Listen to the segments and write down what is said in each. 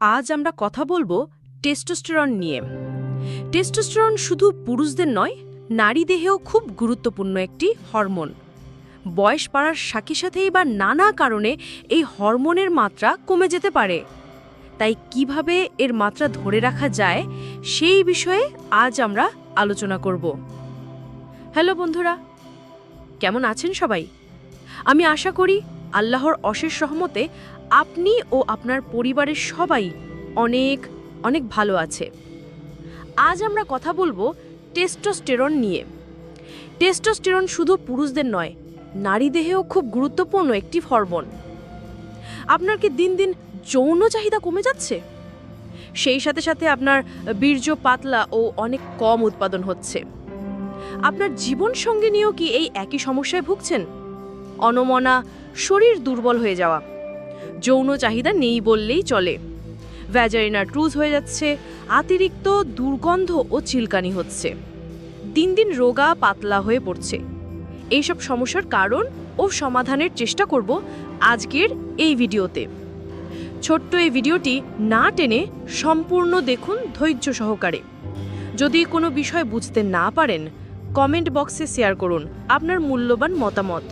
আজ আমরা কথা বলব টেস্টোস্টেরন নিয়ে। টেস্টোস্টেরন শুধু পুরুষদের নয় নারী দেহেও খুব গুরুত্বপূর্ণ একটি হরমোন। বয়স বাড়ার সাথে সাথেই বা নানা কারণে এই হরমোনের মাত্রা কমে যেতে পারে। তাই কীভাবে এর মাত্রা ধরে রাখা যায়, সেই বিষয়ে আজ আমরা আলোচনা করব। হ্যালো বন্ধুরা, কেমন আছেন সবাই? আমি আশা করি আল্লাহর অশেষ সহমতে আপনি ও আপনার পরিবারের সবাই অনেক অনেক ভালো আছে। আজ আমরা কথা বলব টেস্টোস্টেরন নিয়ে। টেস্টোস্টেরন শুধু পুরুষদের নয়, নারী দেহেও খুব গুরুত্বপূর্ণ একটি হরমোন। আপনার কি দিন দিন যৌন চাহিদা কমে যাচ্ছে? সেই সাথে সাথে আপনার বীর্য পাতলা ও অনেক কম উৎপাদন হচ্ছে। আপনার জীবন সঙ্গে নিয়েও কি এই একই সমস্যায় ভুগছেন? অনমনা শরীর দুর্বল হয়ে যাওয়া। যৌন চাহিদা নেই বললেই চলে। ভ্যাজারিনা ট্রুজ হয়ে যাচ্ছে, অতিরিক্ত দুর্গন্ধ ও চিলকানি হচ্ছে। দিন দিন রোগা পাতলা হয়ে পড়ছে। এইসব সমস্যার কারণ ও সমাধানের চেষ্টা করব আজকের এই ভিডিওতে। ছোট্ট এই ভিডিওটি না টেনে সম্পূর্ণ দেখুন ধৈর্য সহকারে। যদি কোনো বিষয় বুঝতে না পারেন, কমেন্ট বক্সে শেয়ার করুন আপনার মূল্যবান মতামত।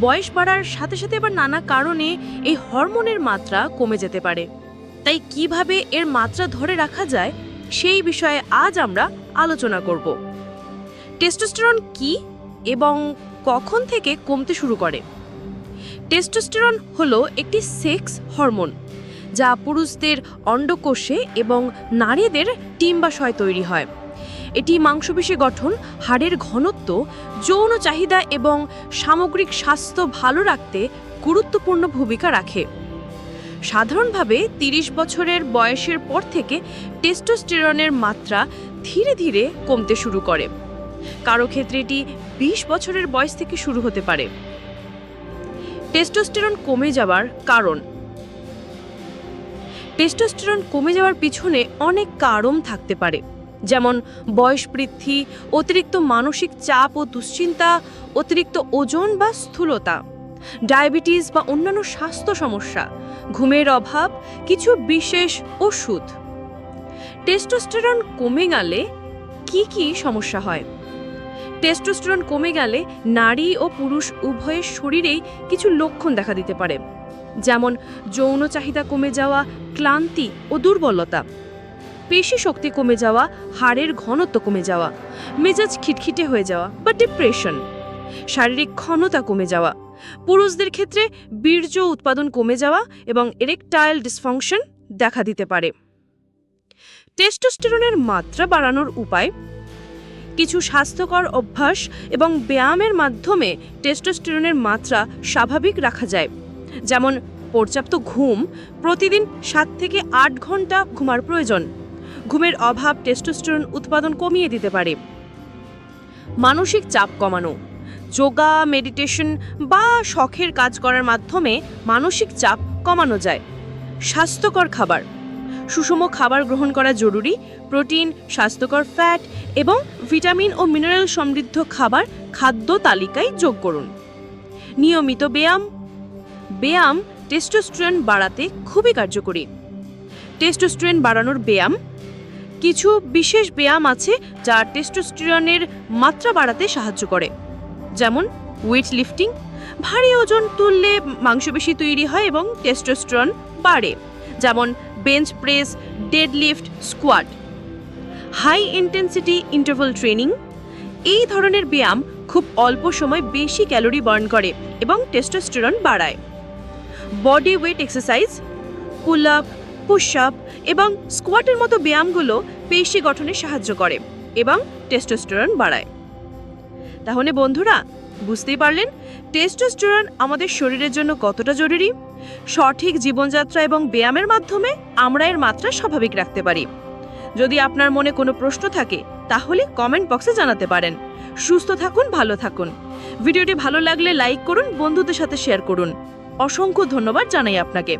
বয়স বাড়ার সাথে সাথে এবার নানা কারণে এই হরমোনের মাত্রা কমে যেতে পারে। তাই কীভাবে এর মাত্রা ধরে রাখা যায়, সেই বিষয়ে আজ আমরা আলোচনা করব। টেস্টোস্টেরন কি এবং কখন থেকে কমতে শুরু করে? টেস্টোস্টেরন হলো একটি সেক্স হরমোন, যা পুরুষদের অন্ডকোষে এবং নারীদের ডিম্বাশয় তৈরি হয়। এটি মাংসপেশি গঠন, হাড়ের ঘনত্ব যৌন চাহিদা এবং সামগ্রিক স্বাস্থ্য ভালো রাখতে গুরুত্বপূর্ণ ভূমিকা রাখে। সাধারণভাবে ৩০ বছরের বয়সের পর থেকে টেস্টোস্টেরনের মাত্রা ধীরে ধীরে কমতে শুরু করে। কারও ক্ষেত্রে এটি ২০ বছরের বয়স থেকে শুরু হতে পারে। টেস্টোস্টেরন কমে যাওয়ার কারণ। টেস্টোস্টেরন কমে যাওয়ার পিছনে অনেক কারণ থাকতে পারে। যেমন বয়স বৃদ্ধি, অতিরিক্ত মানসিক চাপ ও দুশ্চিন্তা, অতিরিক্ত ওজন বা স্থূলতা, ডায়াবেটিস বা অন্যান্য স্বাস্থ্য সমস্যা, ঘুমের অভাব, কিছু বিশেষ ওষুধ। টেস্টোস্টেরন কমে গেলে কি কি সমস্যা হয়? টেস্টোস্টেরন কমে গেলে নারী ও পুরুষ উভয়ের শরীরেই কিছু লক্ষণ দেখা দিতে পারে, যেমন যৌন চাহিদা কমে যাওয়া, ক্লান্তি ও দুর্বলতা। পেশি শক্তি কমে যাওয়া, হাড়ের ঘনত্ব কমে যাওয়া, মেজাজ খিটখিটে হয়ে যাওয়া বা ডিপ্রেশন শারীরিক ক্ষণতা কমে যাওয়া, পুরুষদের ক্ষেত্রে বীর্য উৎপাদন কমে যাওয়া এবং এরেকটাইল ডিসফাংশন দেখা দিতে পারে। টেস্টোস্টেরনের মাত্রা বাড়ানোর উপায়, কিছু স্বাস্থ্যকর অভ্যাস এবং ব্যায়ামের মাধ্যমে টেস্টোস্টেরনের মাত্রা স্বাভাবিক রাখা যায়, যেমন পর্যাপ্ত ঘুম, প্রতিদিন সাত থেকে আট ঘণ্টা ঘুমার প্রয়োজন ঘুমের অভাব টেস্টোস্টেরন উৎপাদন কমিয়ে দিতে পারে। মানসিক চাপ কমানো, যোগা মেডিটেশন বা শখের কাজ করার মাধ্যমে মানসিক চাপ কমানো যায়। স্বাস্থ্যকর খাবার, সুষম খাবার গ্রহণ করা জরুরি। প্রোটিন, স্বাস্থ্যকর ফ্যাট এবং ভিটামিন ও মিনারেল সমৃদ্ধ খাবার খাদ্য তালিকায় যোগ করুন। নিয়মিত ব্যায়াম ব্যায়াম টেস্টোস্টেরন বাড়াতে খুবই কার্যকরী। টেস্টোস্টেরন বাড়ানোর ব্যায়াম কিছু বিশেষ ব্যায়াম আছে যা টেস্টোস্টিরনের মাত্রা বাড়াতে সাহায্য করে। যেমন ওয়েট লিফটিং ভারী ওজন তুললে মাংসপেশি তৈরি হয় এবং টেস্টোস্টেরন বাড়ে। যেমন bench press dead deadlift squat high intensity interval training এই ধরনের ব্যায়াম খুব অল্প সময় বেশি ক্যালোরি বার্ন করে এবং টেস্টোস্টেরন বাড়ায়। Body weight exercise pull up push up এবং স্কোয়াটের মতো ব্যায়ামগুলো পেশি গঠনে সাহায্য করে এবং টেস্টোস্টেরন বাড়ায়। তাহলে বন্ধুরা, বুঝতেই পারলেন টেস্টোস্টেরন আমাদের শরীরের জন্য কতটা জরুরি? সঠিক জীবনযাত্রা এবং ব্যায়ামের মাধ্যমে আমরা এর মাত্রা স্বাভাবিক রাখতে পারি। যদি আপনার মনে কোনো প্রশ্ন থাকে, তাহলে কমেন্ট বক্সে জানাতে পারেন। সুস্থ থাকুন, ভালো থাকুন। ভিডিওটি ভালো লাগলে লাইক করুন, বন্ধুদের সাথে শেয়ার করুন। অসংখ্য ধন্যবাদ জানাই আপনাকে।